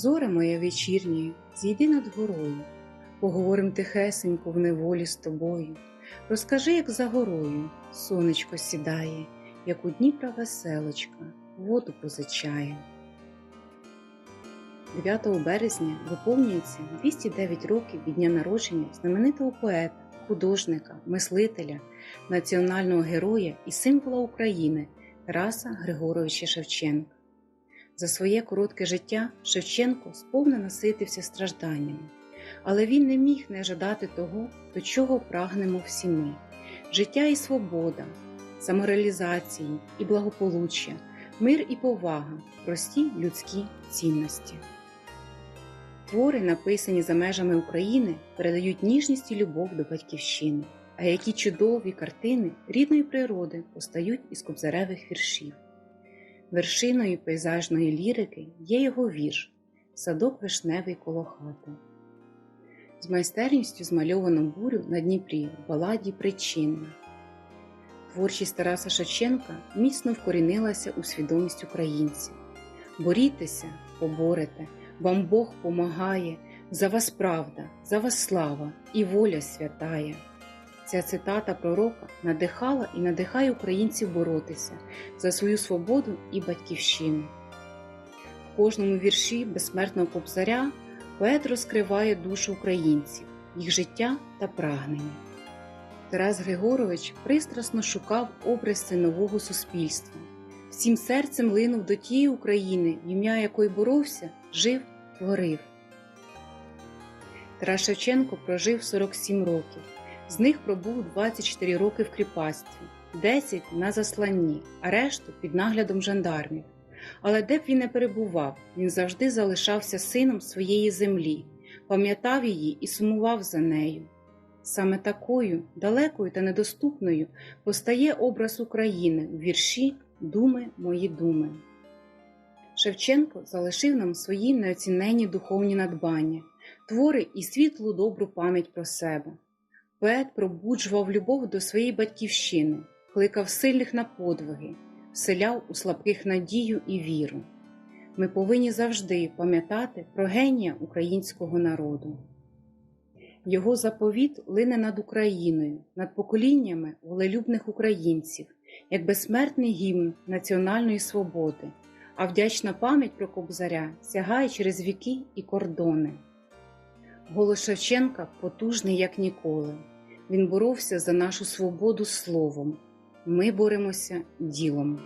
Зоре моя вечірнє, зійди над горою, поговорим тихесенько в неволі з тобою. Розкажи, як за горою сонечко сідає, як у Дніпра веселочка, воду позичає. 9 березня виповнюється 209 років від дня народження знаменитого поета, художника, мислителя, національного героя і символа України Тараса Григоровича Шевченка. За своє коротке життя Шевченко сповна наситився стражданнями, але він не міг не жадати того, до чого прагнемо всі ми життя і свобода, самореалізації і благополуччя, мир і повага, прості людські цінності. Твори, написані за межами України, передають ніжність і любов до батьківщини, а які чудові картини рідної природи постають із кобзаревих віршів. Вершиною пейзажної лірики є його вірш Садок вишневий коло хати. З майстерністю змальовано бурю на Дніпрі в баладі Причинна. Творчість Тараса Шевченка міцно вкорінилася у свідомість українців. Борітеся, поборете, вам Бог помагає, за вас правда, за вас слава і воля святая. Ця цитата пророка надихала і надихає українців боротися за свою свободу і батьківщину. В кожному вірші безсмертного кобзаря поет розкриває душу українців, їх життя та прагнення. Тарас Григорович пристрасно шукав образи нового суспільства, всім серцем линув до тієї України, ім'я якої боровся, жив, творив. Тарас Шевченко прожив 47 років. З них пробув 24 роки в кріпацтві, 10 на засланні, а решту під наглядом жандармів. Але де б він не перебував, він завжди залишався сином своєї землі, пам'ятав її і сумував за нею. Саме такою, далекою та недоступною постає образ України у вірші Думи мої думи. Шевченко залишив нам свої неоціненні духовні надбання, твори і світлу добру пам'ять про себе. Поет пробуджував любов до своєї батьківщини, кликав сильних на подвиги, вселяв у слабких надію і віру. Ми повинні завжди пам'ятати про генія українського народу. Його заповіт лине над Україною, над поколіннями волелюбних українців, як безсмертний гімн національної свободи, а вдячна пам'ять про Кобзаря сягає через віки і кордони. Голос Шевченка потужний, як ніколи. Він боровся за нашу свободу словом. Ми боремося ділом.